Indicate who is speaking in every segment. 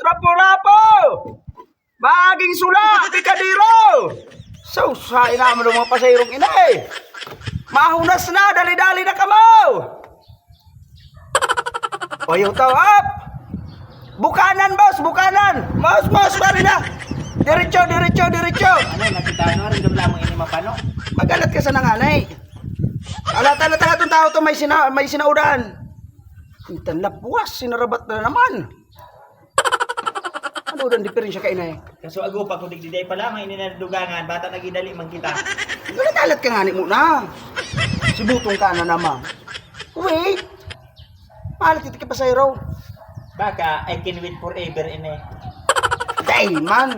Speaker 1: Trapo-lapo! Baging sula! Pikadiro! So, sa ina mo mga pasayrong ina eh. Mahunas na! Dali-dali na kamaw! O yung up! Bukanan, boss! Bukanan! Boss, boss! Bari na! Diretso, diretso, diretso!
Speaker 2: Ano, nakita ano, rin gamla mo ini mapano?
Speaker 1: Magalat ka sa nanganay. Ala tala tala tong tao to may sina may sinaudan. Itan na puwas, sinarabat na naman. Ano dan diferensya kay inay?
Speaker 2: Kaso ago pa kung digdiday pa lamang ini na dugangan, bata nagidali man kita.
Speaker 1: Galat ka nga ni mo na. Sibutong ka na naman. Wait. Mahalat ito ka pa sa raw.
Speaker 2: Baka I can wait forever ini.
Speaker 1: Day man.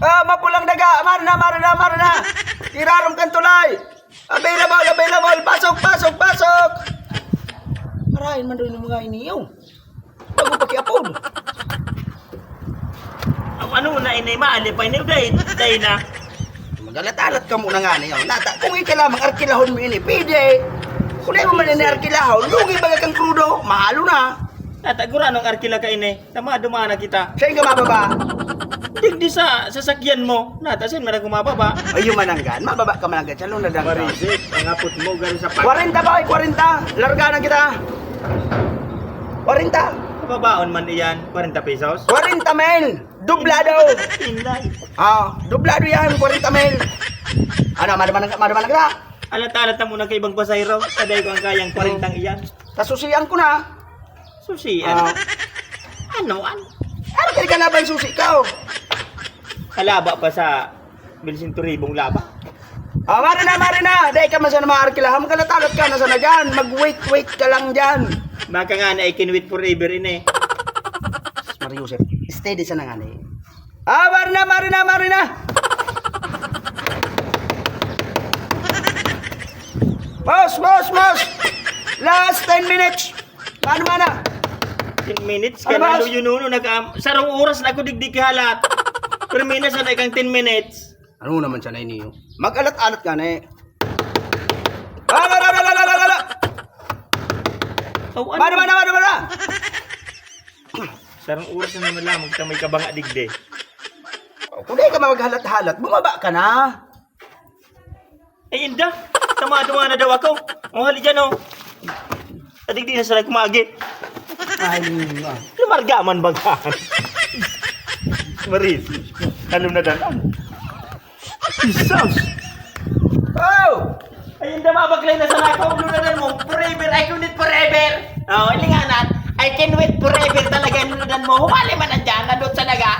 Speaker 1: Ah, mapulang daga. Mar na, mar na, mar na. Tirarong kan tulay. Available, available. Pasok, pasok, pasok. Marahin man doon yung mga iniyaw.
Speaker 2: Ang ano na ini maali pa ini day, day na.
Speaker 1: Magalat-alat ka muna nga niyo. Nata, kung ikaw lamang arkilahon mo ini, pwede. Kung di mo man ini arkilahon, lugi baga kang krudo, mahalo na.
Speaker 2: Natagura nung arkila ka ini. Tama dumana kita.
Speaker 1: Siya yung mababa.
Speaker 2: Digdi sa sasakyan mo. Natasin man ako mababa.
Speaker 1: Ay, yung mananggan. Mababa ka mananggan. Siya nung nadang ka.
Speaker 2: ang apot mo garo sa
Speaker 1: 40 ba kay 40? Larga na kita. 40.
Speaker 2: Babaon man iyan, 40 pesos.
Speaker 1: 40 mil. Dublado.
Speaker 2: Inday.
Speaker 1: Ah, dublado yan. 40 mil. Ano, madaman na, madaman na kita.
Speaker 2: Alat-alat na muna kay ibang pasayro. Kaday ko ang kayang 40 iyan.
Speaker 1: Tasusiyan ko na.
Speaker 2: Susi,
Speaker 1: Ah,
Speaker 2: ano? Ano? Ano?
Speaker 1: kaya ka na ba yung susi ka?
Speaker 2: Kalaba pa sa Bilsinturibong laba.
Speaker 1: Ah, mara na, mara na. Dahil ka man sa mga arkilahan. Magkalatalot ka na dyan. Mag-wait, wait ka lang dyan.
Speaker 2: Baka nga na I can wait forever ini.
Speaker 1: Mario Joseph, steady sa nangani. Ah, mara na, mara na, mara na. Boss, boss, boss. Last 10 minutes. Paano mana?
Speaker 2: 10 minutes
Speaker 1: Ano
Speaker 2: ka
Speaker 1: ba?
Speaker 2: na yun nuno nag sarong oras na ako digdig halat. Per minutes na kang 10 minutes.
Speaker 1: Ano naman siya na iniyo? Mag-alat-alat ka na eh. Ah, la, la, la, la, la, la, la.
Speaker 2: Oh, ano?
Speaker 1: Mana, mana, mana, mana.
Speaker 2: Sarong oras na naman lang magta may kabanga digde.
Speaker 1: Oh, Kung di ka maghalat-halat, bumaba ka na.
Speaker 2: Ay inda. Tama-tama na daw ako. Ang hali dyan oh. Adigdi na sa kumagi.
Speaker 1: Ay, ah.
Speaker 2: Lumarga man bagahan. Maris. Ano na dalan? Jesus.
Speaker 1: Oh!
Speaker 2: Ay, hindi mabaglay na sa nakaw. Lunadan mo. Forever. I can wait forever. Oh, linganan. I can wait forever talaga. Lunadan mo. Humali man nandyan. Nandun sa
Speaker 1: naman